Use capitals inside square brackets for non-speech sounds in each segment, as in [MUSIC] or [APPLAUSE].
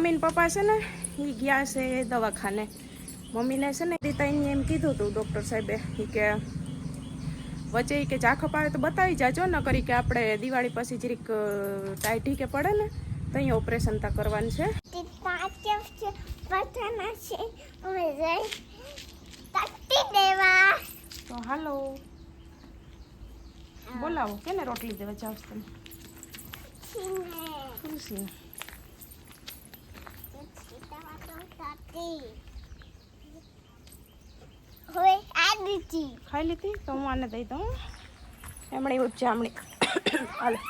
Mummy ને પપ્પા છે ને એ ગયા છે દવાખાને. મમ્મીને છે ને રીતાઈને એમ કીધું હતું ડૉક્ટર સાહેબે કે વચ્ચે કે ચાખો આવે તો બતાવી જાજો ન કરી કે આપણે દિવાળી પછી જરીક ટાઈટી કે પડે ને તો અહીં ઓપરેશન તા કરવાનું છે. તે હાલો. બોલાવો કેને રોટલી દેવા જાવ તમે? ખુશી દેવા તો તકતી હવે આ દીધી ખાઈ લીધી? તો હું આને દઈ દઉં. એમણે એવું જામણી છે [COUGHS] હમણી હાલે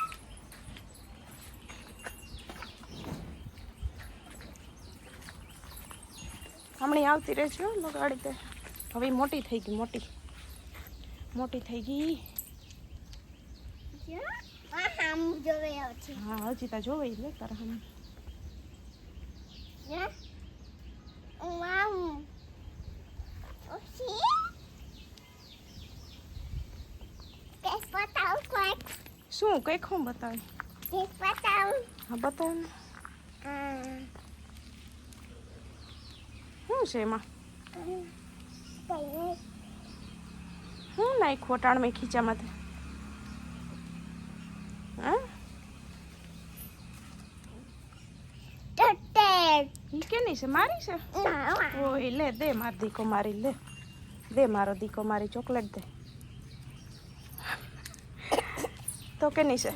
આવતી રહેજો લગાડી દે. હવે મોટી થઈ ગઈ મોટી. મોટી થઈ ગઈ. હા હજી તા જોવાઈ લે તારા હમ. જો વાવ ઓછી કે પતાવ શું કઈ ખું બતાવે કે પતાવ હા બતાવ ને શું છે એમાં હું શું ખોટાણ મેં ખીચામાંથી હા ટટેડ ઈ કેની છે? મારી છે? ઓય લે દે માર દીકો મારી લે. દે મારો દીકો મારી ચોકલેટ દે. તો કેની છે?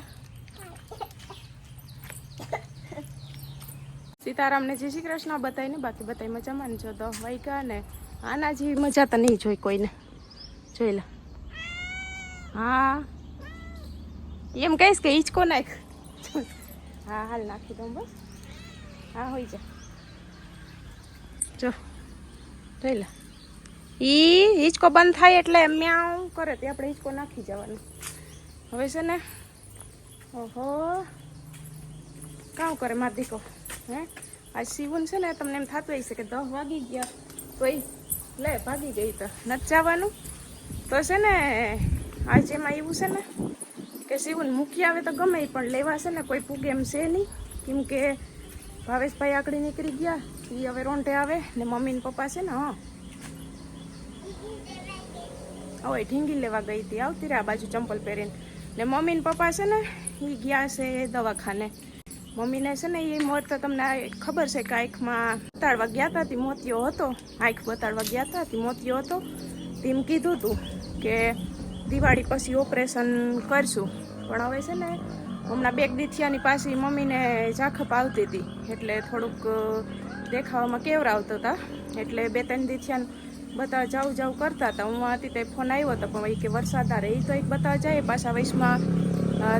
સીતારામને જય શ્રી કૃષ્ણ બતાવીને બાકી બતાવી મજામાં ને જો દહ વાગ્યા ને આના જેવી મજા તો નહીં જોઈ કોઈને. જોઈ લે. હા. એમ કહીશ કે ઈચકો નાખ. હા હાલ નાખી દઉં બસ. હા હોઈ જા. જો, જોઈ લે. ઈ હિંચકો બંધ થાય એટલે મ્યાઉ કરે, તે આપણે હિંચકો નાખી જવાનું. હવે છે ને, ઓહો. કામ કરે માધિકો હે? આ સીવન છે ને, તમને એમ થતું હશે કે દહ વાગી ગયા, તોય લે, ભાગી ગઈ તો. નથી જવાનું. તો છે ને, આજે એમાં એવું છે ને, કે શિવન મૂકી આવે તો ગમે પણ લેવા છે ને, કોઈ પૂગે એમ છે નહીં. કેમ કે ભાવેશભાઈ આકડી નીકળી ગયા એ હવે રોંઢે આવે ને મમ્મી ને પપ્પા છે ને, હા. હવે ઢીંગી લેવા ગઈ હતી. આવતી રે આ બાજુ ચંપલ પહેરીને. ને મમ્મી ને પપ્પા છે ને એ ગયા છે દવાખાને. મમ્મીને છે ને એ મોત તો તમને ખબર છે કે આંખમાં બતાડવા ગયા હતા તે મોતિયો હતો. આંખ બતાડવા ગયા હતા તે મોતિયો હતો. તેમ કીધું હતું કે દિવાળી પછી ઓપરેશન કરશું. પણ હવે છે ને, હમણાં બેગ દીથિયાની પાસે મમ્મીને ઝાખપ આવતી હતી. એટલે થોડુંક દેખાવામાં કેવરાવતા હતા. એટલે બે ત્રણ દીથિયાને બધા જાઉં જાઉં કરતા હતા. હું હતી તે ફોન આવ્યો હતો પણ એ કે વરસાદ આ રહી તો એક બતાવવા જાય. પાછા વૈશમાં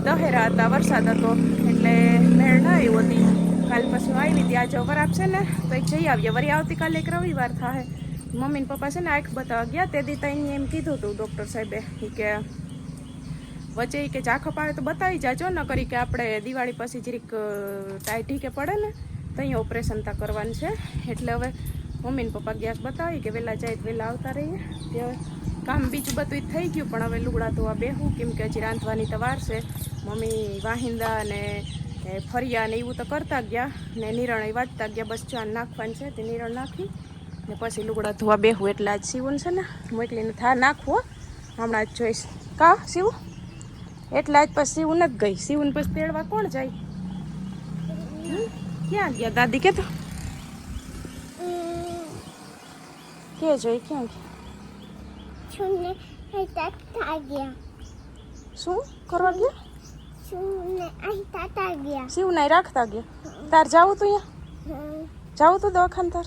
દહેરા હતા, વરસાદ હતો. એટલે મેળ ના આવ્યો હતી. કાલ પછી આવી હતી આજે વર આપશે ને, તો એક જઈ આવીએ. વરી આવતીકાલે એક રવિવાર થાય મમ્મી ને પપ્પા છે ને આંખ બતાવવા ગયા. તે દી તઈને એમ કીધું હતું ડૉક્ટર સાહેબે કે વચ્ચે કે ઝાંખપ આવે તો બતાવી જાજો. ન કરી કે આપણે દિવાળી પછી જરીક ટાઈટી કે પડે ને તો અહીંયા ઓપરેશન તા કરવાનું છે. એટલે હવે મમ્મીને પપ્પા ગેસ બતાવી કે વહેલા જાય વહેલા આવતા રહીએ. તે કામ બીજું બધું થઈ ગયું, પણ હવે લુગડા ધોવા બેહું, કેમ કે હજી રાંધવાની તો વાર છે. મમ્મી વાહિંદા ને એ ફરિયા ને એવું તો કરતા ગયા ને નિરણ વાંચતા ગયા, બસ ચાન નાખવાનું છે તે નિરણ નાખી ને પછી લુગડા ધોવા બેહું. એટલે આજ સીવું છે ને મોકલીને થા નાખવો હમણાં જ જોઈશ. કા સીવું એટલે આજ પછી સીવું નથી ગઈ. સીવું પછી તેડવા કોણ જાય? ક્યાં ગયા? દાદી કે તો? કે જોઈ ક્યાં ગયા? શું કરવા ગયા? સીવું નહીં રાખતા ગયા? તાર જાવું તું અહીંયા? હમ. જાવું તું દવાખાને તાર?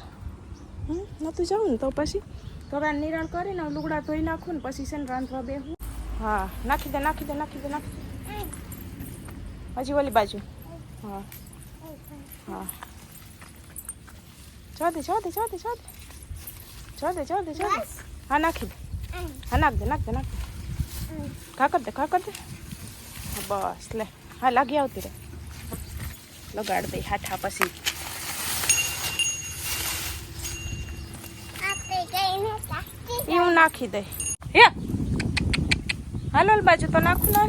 હમ? નતું જવું ને તો પછી? તો હવે નિરણ કરીને લુગડા ધોઈ નાખું ને પછી છે ને રાંધવા બેહું. હા નાખી દે નાખી દે નાખી દે નાખી દે. હજી ઓલી બાજુ. હા. હા. દે દે દે દે દે જવા દે જવા દે બસ. હા નાખી દે. હા નાખ દે નાખ દે નાખ દે. ઘા દે ઘા દે. બસ લે. હા લાગી આવતી રે લગાડ દે હાથા પછી. આપણે ગઈને તાકી એ હું નાખી દઈ હે? હાલોલ બાજુ તો નાખું ના.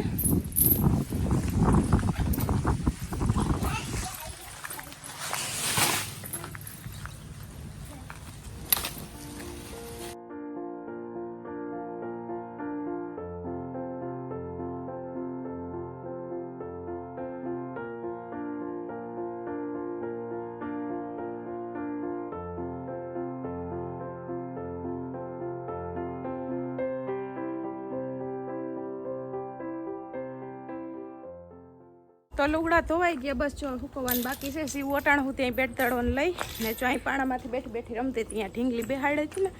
તો લુગડા ધોવાઈ ગયા, બસ જો હુકવવાનું બાકી છે. સીવ ઓટાણ હું ત્યાં બેટ તળવાનું લઈ ને જો પાણામાંથી બેઠી બેઠી રમતી ત્યાં ઢીંગલી બેહાડે હતી ને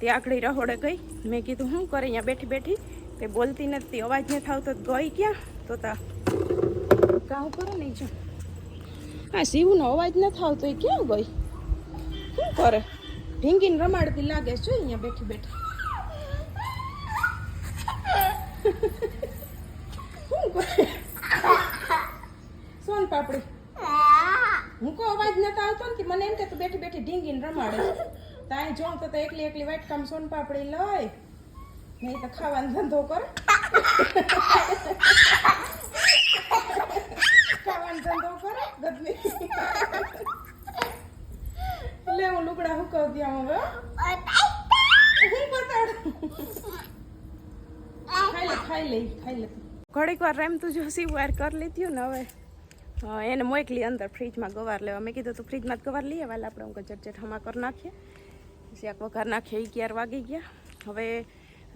તે આકડી રહોડે ગઈ. મેં કીધું, શું કરે અહીંયા બેઠી બેઠી? તે બોલતી નથી અવાજ નથી આવતો તો ગઈ ક્યાં? તો તા કામ કરો નહીં જો. આ શિવનો અવાજ નથી આવતો એ ક્યાં ગઈ? શું કરે? ઢીંગીને રમાડતી લાગે છે અહીંયા બેઠી બેઠી. [LAUGHS] શું કરે? સોન પાપડી હું કો અવાજ નતો આવતો ને મને એમ કે તું બેઠી બેઠી ઢીંગીને રમાડે તાઈ જોઉં તો એકલી એકલી વાઈટ કામ સોન પાપડી લઈ. નહીં તો ખાવાનો ધંધો કર. ખાવાનો ધંધો કરે ગદની લે, હું લુગડા હુકવ ત્યાં હવે હું. બતાડું. ખાઈ લે ખાઈ લે ખાઈ લે. ઘડીક વાર રેમ તું જો સી વાર કરી લીધું ને હવે. એને મોકલી, અંદર ફ્રીજમાં ગવાર લેવા. મેં કીધું તું ફ્રીજમાં જ ગવાર લઈએ આવેલા આપણે હું ચટચટ હમા કરી નાખીએ. પછી એક વઘાર નાખીએ અગિયાર વાગી ગયા. હવે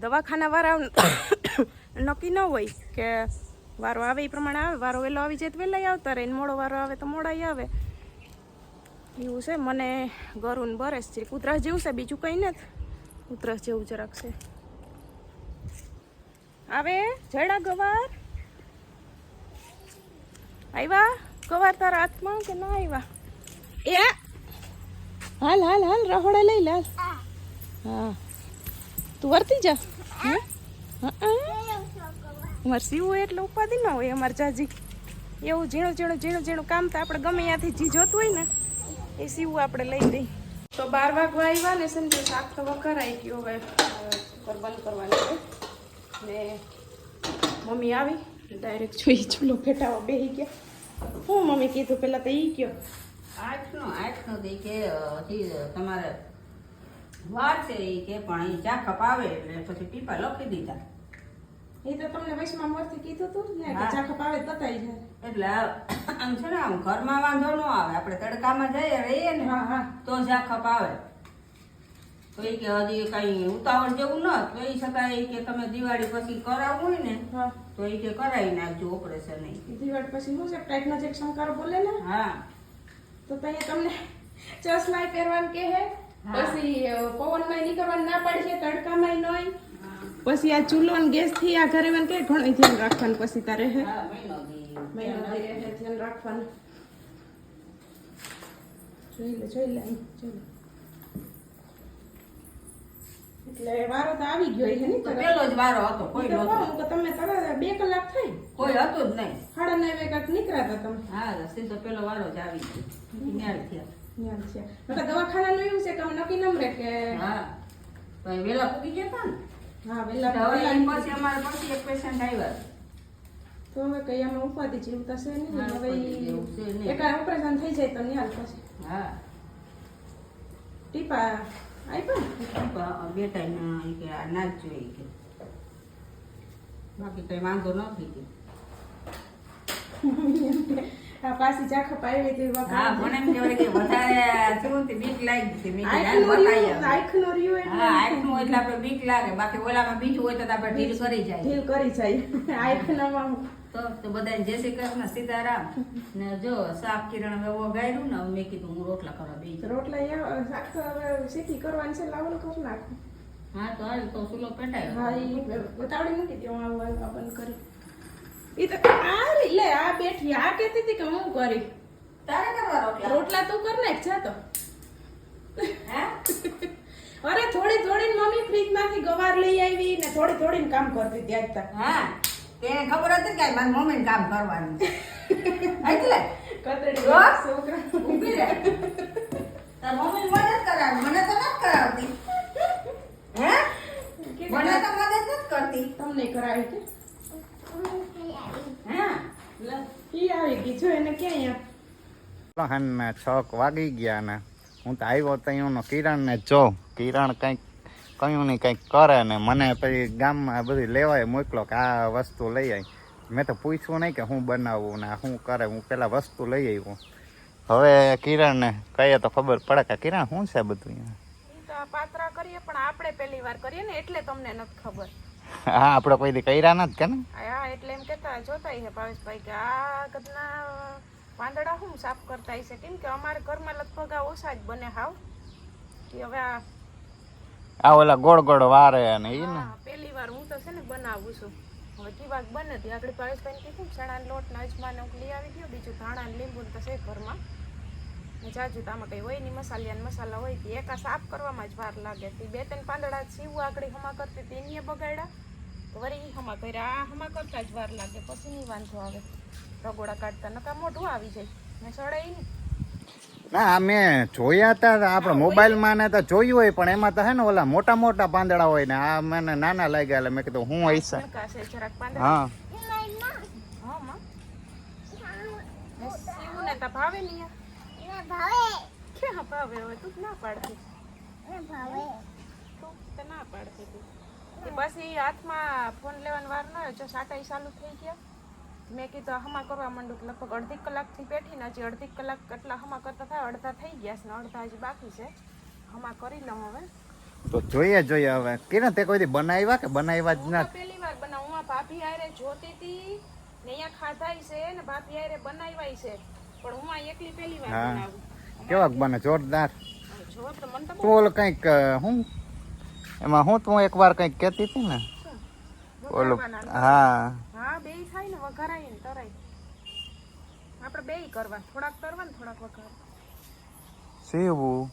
દવાખાના વાળા [COUGHS] નક્કી ન હોય કે વારો આવે એ પ્રમાણે આવે. વારો વહેલો આવી જાય તો વહેલા આવતા રહે. મોડો વારો આવે તો મોડા આવે. એવું છે. મને ગરુન બરસ છે. કૂતરાસ જેવું છે, બીજું કંઈ નથી. કૂતરાસ જેવું જરાક છે. આવે જડા ગવાર. આવ્યા કવાર તારા હાથમાં કે ના આવ્યા એ હાલ હાલ હાલ રહોડે લઈ લાલ હા. તું વર્તી જા. હે? અમારે સીવું એટલે ઉપાધિ ના હોય અમારે જાજી. એવું ઝીણું ઝીણું ઝીણું ઝીણું કામ તો આપણે ગમે ત્યાંથી જી જોતું હોય ને એ સીવું આપણે લઈ દઈ તો બાર વાગવા આવ્યા ને સમજો શાક તો વઘારાઈ ગયો હવે કુકર બંધ કરવાનું છે. ને મમ્મી આવી. ડાયરેક્ટ જોઈ ચૂલો ફેટાવા બેસી ગયા. હું મમ્મી કીધું પેલા તો એ ગયો આઠનો આઠનો દે કે હજી તમારે વાર છે એ કે પણ એ ચા ખપાવે એટલે પછી પીપા લખી દીધા. એ તો તમને વૈશ્વમાં મોરથી કીધું તું ને કે ચા ખપાવે તતાઈ જાય. એટલે આમ છે ને આમ ઘરમાં વાંધો ન આવે. આપણે તડકામાં જઈએ રહીએ ને હા હા. તો ચા આવે તો એ કે હજી કઈ ઉતાવળ જેવું ન તો એ છતાં કે તમે દિવાળી પછી કરાવવું હોય ને તો એ કે કરાવી નાખજો ઓપરેશન દિવાળી પછી શું છે? ટાઈટનો જે શંકર બોલે ને? હા. તો ત્યાં તમને ચશ્મા પહેરવાનું કે હે. પછી પવન પવનમાં નીકળવાનું ના પાડી છે તડકામાં નહીં પછી આ ચૂલો ને ગેસથી આ ઘરે મને કે ઘણું ધ્યાન રાખવાનું પછી તારે હે? ધ્યાન રાખવાનું. જોઈ લે જોઈ લે જોઈ લે. એટલે વારો તો આવી ગયો છે ને પેલો જ વારો હતો કોઈ નહોતો. તો કે તમે તરત બે કલાક થઈ કોઈ હતો જ નહીં. સાડા નવ કાંક નીકળ્યા હતા તમે. હા સીધો પેલો વારો જ આવી ગયો. ન્યાય થયા. છે નકર દવાખાનાનું એવું છે કે અમે નક્કી નમ રે કે હા. તો વેલા પૂકી ગયા હતા ને. હા વેલા વેલા પછી અમારે પછી એક પેશન્ટ આવ્યા. તો હવે કઈ આમાં ઉપાધિ જેવું થશે નહીં. હવે નહીં. એકા ઓપરેશન થઈ જાય તો ન્યાલ પછી હા. ટીપા આપ્યા બે ટાઈમ ઈ કે આ ઈ કે. બાકી કઈ વાંધો નથી કે. આ પાછી ચાખપ પાડી હતી હા મને એમ કહેવાય કે વધારે થયું તે બીક લાગી છે મેં કીધું બતાવી આંખનો રહ્યો એટલે હા આંખનું એટલે આપણે બીક લાગે. બાકી ઓલામાં બીજું હોય તો આપણે ઢીલ કરી જાય. ઢીલ કરી જાય. આંખનામાં તો તો બધાને જય શ્રી કૃષ્ણ સીતારામ. ને જો સાપ કિરણ હવે વગાડ્યું ને મેં કીધું હું રોટલા કરવા બેસી રોટલા શાક તો હવે સીધી કરવાની છે લાવો કરી નાખું. હા તો હાલ તો સુલો પેટાય હા બતાવડી મૂકી દે હું આવું બંધ કરી. ઈ તો આ લે આ બેઠી આ કહેતી હતી કે હું કરી. તારે કરવા રોટલા? રોટલા તું કર નાખ જા તો. હે? અરે થોડી થોડી મમ્મી ફ્રીજમાંથી ગવાર લઈ આવી ને થોડી થોડી કામ કરતી ત્યાં હા. તેને ખબર હતી કે મારી મમ્મીને કામ કરવાનું એટલે? કતરી જો. છોકરા. ઊભી રહે. તાર મમ્મી મદદ કરાવે. મને તો નથી કરાવતી. હે? મને તો મદદ નથી કરતી. તમને કરાવી કે? હે. ઈ આવી ગઈ. જો એને ક્યાં છક વાગી ગયા ને. હું તો આવ્યો તો કિરણ ને જો કિરણ કંઈક કયું નહીં કંઈક કરે ને. મને પછી ગામમાં બધી લેવાય મોકલો કે આ વસ્તુ લઈ આવી મેં તો પૂછ્યું નહીં કે હું બનાવું ને શું કરે. હું પહેલાં વસ્તુ લઈ આવ્યું. હવે કિરણને કહીએ તો ખબર પડે કે કિરણ શું છે બધું અહીંયા? ઈ તો આ પાત્રા કરીએ પણ આપણે પહેલી વાર કરીએ ને એટલે તમને નથી ખબર. હા આપણે કોઈ દી કર્યા નથી કે ને? હા એટલે એમ કહેતા જોતા છે ભાવેશભાઈ કે આ કદના પાંદડા શું સાફ કરતા હશે? કેમ કે અમારા ઘરમાં લગભગ આ ઓછા જ બને હાવ. કે હવે આ આ ઓલા ગોળ ગોળ વારે અને ઈ ને. પહેલી વાર હું તો છે ને બનાવું છું. બીજું ધાણા લીંબુ તો જાજુ તો આમાં કઈ હોય નહીં મસાલા હોય તી એકા સાફ કરવામાં જ વાર લાગે. તી બે ત્રણ પાંદડા સીવું આગળ હમા કરતી તી એની બગાડ્યા. વળી હમા કર્યા. આ હમા કરતા જ વાર લાગે, પછી વાંધો આવે. રગોડા કાઢતા નકા મોઢું આવી જાય. ને સડાય નહીં ના મેં જોયા હતા આપણે મોબાઈલમાં ને તો જોયું હોય પણ એમાં તો હે ને ઓલા મોટા મોટા પાંદડા હોય ને આ મને નાના લાગ્યા એટલે મેં કીધું હું પાંદડા? હા. હા માં. ને સીવું ને તા ભાવે નહીં આ. ને ભાવે. ક્યાં ભાવે હવે તું જ ના પાડતી. ને ભાવે. તું તો ના પાડતી હતી તે પછી હાથમાં ફોન લેવાની વાર ન જો સાટાઈ ચાલુ થઈ ગયા. મેં કીધું હમા કરવા માંડું કે લગભગ અડધી કલાકથી બેઠીને હજી અડધી કલાક કેટલા હમા કરતા થાય? અડધા થઈ ગયા છે ને અડધા હજી બાકી છે. હમા કરી લઉં હવે. તો જોઈએ જોઈએ હવે. કેના તે કોઈ બનાવ્યા કે બનાવ્યા જ ના? પહેલી વાર બનાવું. હું આ ભાભી હારે જોતી હતી ને અહીંયા ખાધાય છે ને ભાભી હારે બનાવ્યા છે. પણ હું આ એકલી પહેલી વાર. બનાવું. કેવાક બને? જોરદાર. જો તો મને તો તું કંઈક હું? એમાં હું તું એકવાર કંઈક કહેતી હતી ને? ઓલું હા. હા બે થાય ને વઘારાય ને તરાય. આપણે બે કરવા. થોડાક તરવા ને થોડાક વઘાર. સેવું.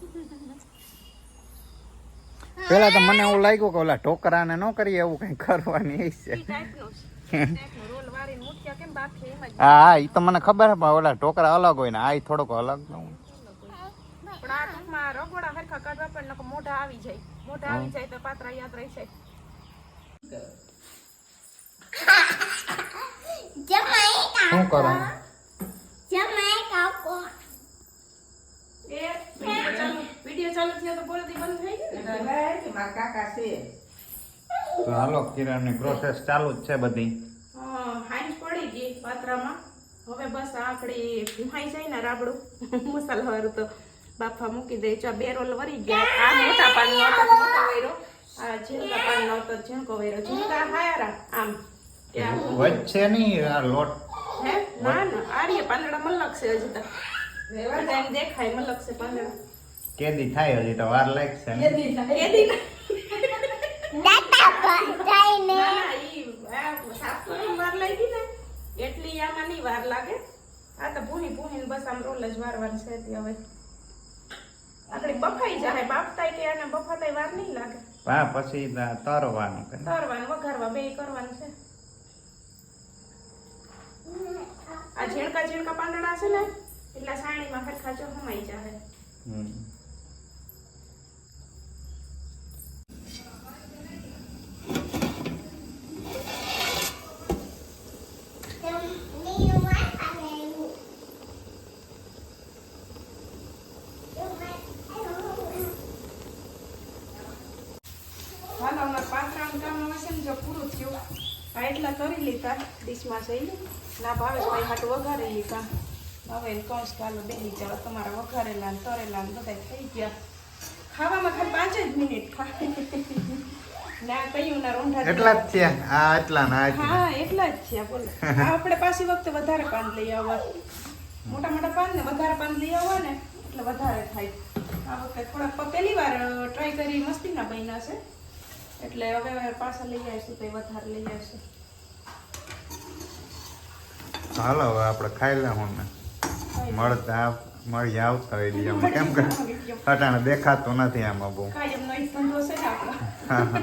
[LAUGHS] પેલા તો મને એવું લાગ્યું કે ઓલા ઢોકરાને ન કરીએ એવું કઈ કરવાની છે. [LAUGHS] હા એ તો મને ખબર પણ ઓલા ઢોકરા અલગ હોય ને આ થોડોક અલગ ન. પણ આ ટૂંકમાં રગોડા હરખા કાઢવા પણ મોઢા આવી જાય. મોઢા આવી જાય તો પાત્રા યાદ રહી જાય જમાઈ શું કરો. તો બોલતી બંધ થઈ ગઈ ને? ભાઈ કે મારા કાકા છે. તો હાલો કિરણની પ્રોસેસ ચાલુ જ છે બધી. હા, પડી ગઈ પાત્રામાં. હવે બસ આકડી ભૂહાઈ જાય ને રાબડું. મસાલા વાળું તો બાફા મૂકી દે. ચા બે રોલ વરી ગયા. આ મોટા પાનનો હતો મોટો વૈરો આ ઝીણકા પાનનો હતો તો ઝીણકો વૈરો ઝીણકા હાયારા આમ. વચ્ચે નહીં આ લોટ હે? ના ના. આર્ય પાંદડા મલક છે હજી તો. બધા એમ દેખાય મલક છે પાંદડા. કેદી થાય હજી તો વાર લાગશે ને. કેદી દાતા બધાઈને ના, ના, ઈ આ સાફ વાર લાગી ને એટલી આમાં નહીં વાર લાગે. આ તો ભૂની ભૂની બસ આમ રોલ જ વારવાનું છે તે હવે. આપણે બફાઈ જાય બાફતાય કે આને બફાતાય વાર નહીં લાગે. હા પછી તરવાનું તરવાનું વઘારવા બે કરવાનું છે. આ ઝીણકા ઝીણકા પાંદડા છે ને એટલા સાણીમાં હરખા જો હમાઈ જાય પાત્રાનું કામ હવે ને જો પૂરું થયું. આ એટલા કરી લીધા ડીશમાં છે ઈ. ના ભાવેશભાઈ હાટું વઘારી લીધા હવે એને કહું છું કે હાલો બેસી જાઓ તમારા વઘારેલા ને તરેલા ને બધા થઈ ગયા. ખાવામાં ખાલી પાંચ જ મિનિટ ખા ના કયું ના રોંઢા એટલા જ છે આ એટલા ના હા એટલા. જ છે બોલો. આપણે પાછી વખતે વધારે પાન લઈ આવવા મોટા મોટા પાન ને વધારે પાન લઈ આવવા ને એટલે વધારે થાય. આ વખતે થોડાક પહેલી વાર ટ્રાય કરી મસ્તીના બન્યા છે. એટલે હવે પાછા લઈ આવીશું તો વધારે લઈ આવીશું. હાલો હવે આપણે ખાઈ લેવું ને. મળતા મળી આવતા હોય આમ કેમ કે અટાણે દેખાતું નથી આમાં બહુ હા, હા.